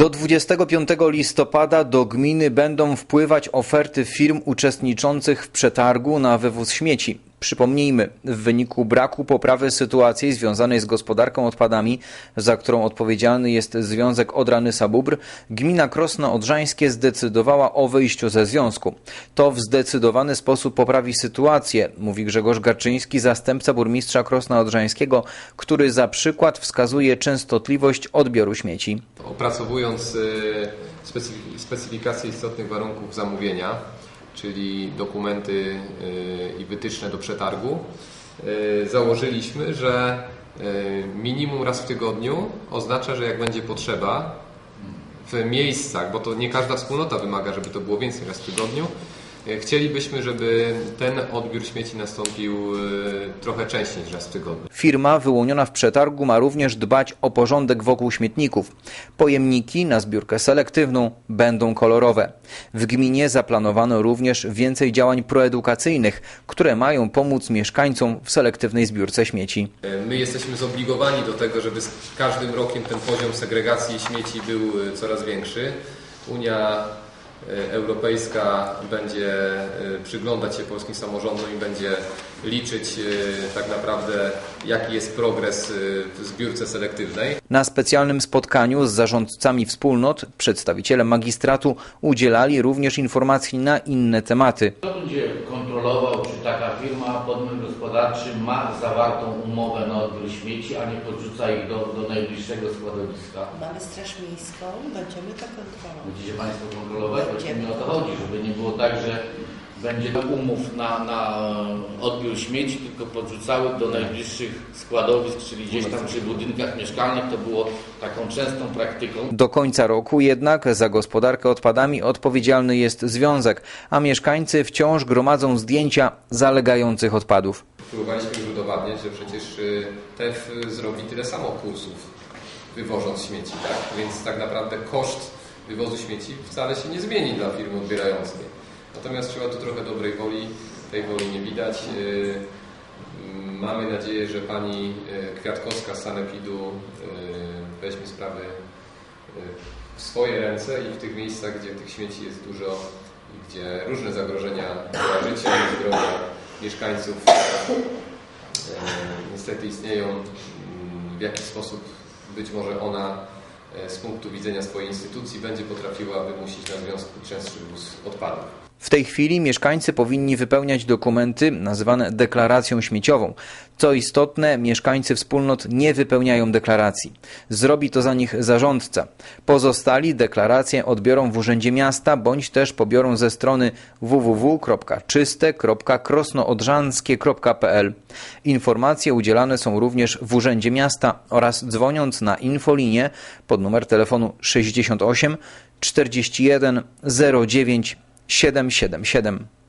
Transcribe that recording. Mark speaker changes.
Speaker 1: Do 25 listopada do gminy będą wpływać oferty firm uczestniczących w przetargu na wywóz śmieci. Przypomnijmy, w wyniku braku poprawy sytuacji związanej z gospodarką odpadami, za którą odpowiedzialny jest Związek Odrany Sabubr, gmina Krosno Odrzańskie zdecydowała o wyjściu ze związku. To w zdecydowany sposób poprawi sytuację, mówi Grzegorz Garczyński, zastępca burmistrza Krosna Odrzańskiego, który za przykład wskazuje częstotliwość odbioru śmieci.
Speaker 2: Opracowując e, specyfi- specyfikację istotnych warunków zamówienia, czyli dokumenty e, i wytyczne do przetargu, e, założyliśmy, że e, minimum raz w tygodniu oznacza, że jak będzie potrzeba w miejscach, bo to nie każda wspólnota wymaga, żeby to było więcej raz w tygodniu, chcielibyśmy, żeby ten odbiór śmieci nastąpił e, trochę częściej niż raz w tygodniu.
Speaker 1: Firma wyłoniona w przetargu ma również dbać o porządek wokół śmietników. Pojemniki na zbiórkę selektywną będą kolorowe. W gminie zaplanowano również więcej działań proedukacyjnych, które mają pomóc mieszkańcom w selektywnej zbiórce śmieci.
Speaker 2: My jesteśmy zobligowani do tego, żeby z każdym rokiem ten poziom segregacji śmieci był e, coraz większy. Unia e, Europejska będzie e, przyglądać się polskim samorządom i będzie liczyć e, tak naprawdę jaki jest progres e, w zbiórce selektywnej.
Speaker 1: Na specjalnym spotkaniu z zarządcami wspólnot przedstawiciele magistratu udzielali również informacji na inne tematy.
Speaker 3: Kto będzie kontrolował, czy taka firma, podmiot gospodarczy ma zawartą umowę na odbiór śmieci, a nie podrzuca ich do, do najbliższego składowiska?
Speaker 4: Mamy Straż Miejską, będziemy to kontrolować.
Speaker 3: Będziecie Państwo kontrolować?
Speaker 4: Będziemy.
Speaker 3: mi o to chodzi, żeby nie było tak, że będzie umów na, na odbiór śmieci, tylko podrzucały do najbliższych składowisk, czyli gdzieś tam przy budynkach mieszkalnych. To było taką częstą praktyką.
Speaker 1: Do końca roku jednak za gospodarkę odpadami odpowiedzialny jest związek, a mieszkańcy wciąż gromadzą zdjęcia zalegających odpadów.
Speaker 2: Próbowaliśmy już udowadniać, że przecież y, TEF zrobi tyle samo kursów wywożąc śmieci, tak? Więc tak naprawdę koszt wywozu śmieci wcale się nie zmieni dla firmy odbierającej. Natomiast trzeba tu trochę dobrej woli, tej woli nie widać. Mm, Mamy nadzieję, że pani y, Kwiatkowska z Sanepidu y, weźmie sprawy w swoje ręce i w tych miejscach, gdzie tych śmieci jest dużo i gdzie różne zagrożenia dla życia i zdrowia mieszkańców e, niestety istnieją, mm, w jaki sposób być może ona e, z punktu widzenia swojej instytucji będzie potrafiła wymusić na związku częstszy wóz odpadów.
Speaker 1: W tej chwili mieszkańcy powinni wypełniać dokumenty nazywane deklaracją śmieciową. Co istotne, mieszkańcy wspólnot nie wypełniają deklaracji. Zrobi to za nich zarządca. Pozostali deklaracje odbiorą w Urzędzie Miasta bądź też pobiorą ze strony www.czyste.krosnoodrzanskie.pl. Informacje udzielane są również w Urzędzie Miasta oraz dzwoniąc na infolinię pod numer telefonu 68 41 09 777.